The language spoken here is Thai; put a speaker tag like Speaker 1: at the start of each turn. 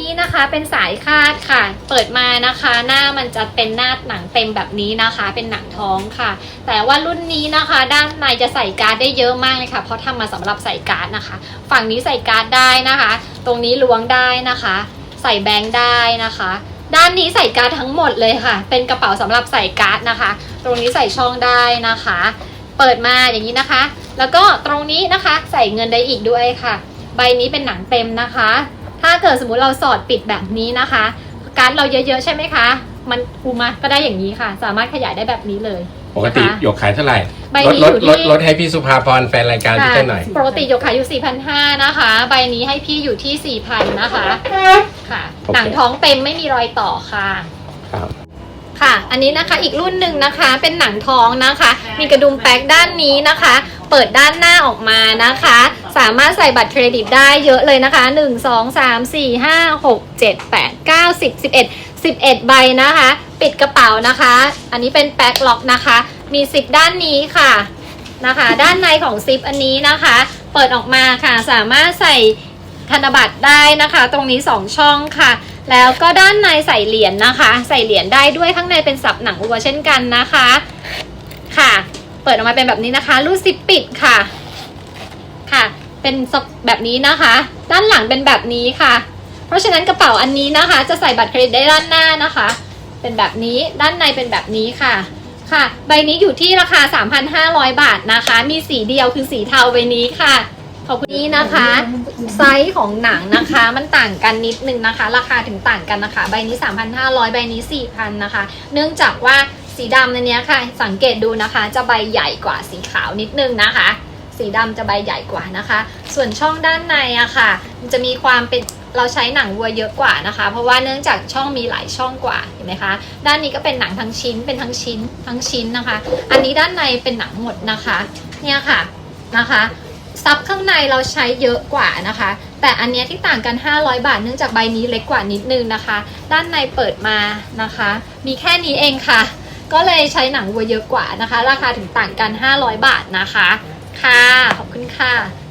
Speaker 1: นี้นะคะเป็นสายคาดค่ะ เปิดมานะคะ หน้ามันจะเป็นหน้าหนังเต็มแบบนี้นะคะ เป็นหนังท้องค่ะ แต่ว่ารุ่นนี้นะคะ ด้านในจะใส่การ์ดได้เยอะมากเลยค่ะ เพราะทำมาสำหรับใส่การ์ดนะคะ ฝั่งนี้ใส่การ์ดได้นะคะ ตรงนี้ล้วงได้นะคะ ใส่แบงค์ได้นะคะ ด้านนี้ใส่การ์ดทั้งหมดเลยค่ะ เป็นกระเป๋าสำหรับใส่การ์ดนะคะ ตรงนี้ใส่ช่องได้นะคะ เปิดมาอย่างนี้นะคะ แล้วก็ตรงนี้นะคะใส่เงินได้อีกด้วยค่ะ ใบนี้เป็นหนังเต็มนะคะ ถ้าเกิดสมมุติเราสอดปิดแบบนี้นะคะ การ์ดเราเยอะๆใช่ไหมคะ มันอูมาก็ได้อย่างนี้ค่ะ สามารถขยายได้แบบนี้เลย
Speaker 2: ปกติ
Speaker 1: นะคะ
Speaker 2: หยกขายเท่าไหร่
Speaker 1: ใบ
Speaker 2: ลด
Speaker 1: นี้
Speaker 2: ล
Speaker 1: อ
Speaker 2: ด
Speaker 1: ยู่
Speaker 2: ลด
Speaker 1: ที่
Speaker 2: ลดให้พี่สุภาพรแฟนรายการพี่เต้นหน่อย
Speaker 1: ปกติยกขายอยู่4,500นะคะ ใบนี้ให้พี่อยู่ที่4,000นะคะค่ะ
Speaker 2: โอเค
Speaker 1: หนังท้องเต็มไม่มีรอยต่อค่ะ
Speaker 2: ครับ
Speaker 1: ค่ะ อันนี้นะคะอีกรุ่นหนึ่งนะคะ เป็นหนังท้องนะคะ มีกระดุมแป๊กด้านนี้นะคะ เปิดด้านหน้าออกมานะคะ สามารถใส่บัตรเครดิตได้เยอะเลยนะคะ 1 2 3 4 5 6 7 8 9 10 11 11 ใบนะคะ ปิดกระเป๋านะคะ อันนี้เป็นแป๊กล็อกนะคะ มีซิปด้านนี้ค่ะนะคะ ด้านในของซิปอันนี้นะคะ เปิดออกมาค่ะ สามารถใส่ธนบัตรได้นะคะ ตรงนี้ 2 ช่องค่ะ แล้วก็ด้านในใส่เหรียญนะคะ ใส่เหรียญได้ด้วยข้างในเป็นสับหนังวัวเช่นกันนะคะ ค่ะ เปิดออกมาเป็นแบบนี้นะคะรูดซิปปิดค่ะ ค่ะ เป็นแบบนี้นะคะ ด้านหลังเป็นแบบนี้ค่ะ เพราะฉะนั้นกระเป๋าอันนี้นะคะ จะใส่บัตรเครดิตได้ด้านหน้านะคะ เป็นแบบนี้ด้านในเป็นแบบนี้ค่ะค่ะ ใบนี้อยู่ที่ราคา 3,500 บาทนะคะ มีสีเดียวคือสีเทาใบนี้ค่ะขอบคุณนี้นะคะ ไซส์ของหนังนะคะมันต่างกันนิดนึงนะคะ ราคาถึงต่างกันนะคะ ใบนี้ 3,500 ใบนี้ 4,000 นะคะ เนื่องจากว่า สีดำในนี้ค่ะ สังเกตดูนะคะ จะใบใหญ่กว่าสีขาวนิดนึงนะคะ สีดำจะใบใหญ่กว่านะคะ ส่วนช่องด้านในอะค่ะ มันจะมีความเป็นเราใช้หนังวัวเยอะกว่านะคะ เพราะว่าเนื่องจากช่องมีหลายช่องกว่าเห็นไหมคะ ด้านนี้ก็เป็นหนังทั้งชิ้นเป็นทั้งชิ้นทั้งชิ้นนะคะ อันนี้ด้านในเป็นหนังหมดนะคะ เนี่ยค่ะนะคะซับข้างในเราใช้เยอะกว่านะคะ แต่อันนี้ที่ต่างกัน 500 บาท เนื่องจากใบนี้เล็กกว่านิดนึงนะคะ ด้านในเปิดมานะคะ มีแค่นี้เองค่ะ ก็เลยใช้หนังวัวเยอะกว่านะคะ ราคาถึงต่างกัน 500 บาทนะคะ ค่ะ ขอบคุณค่ะ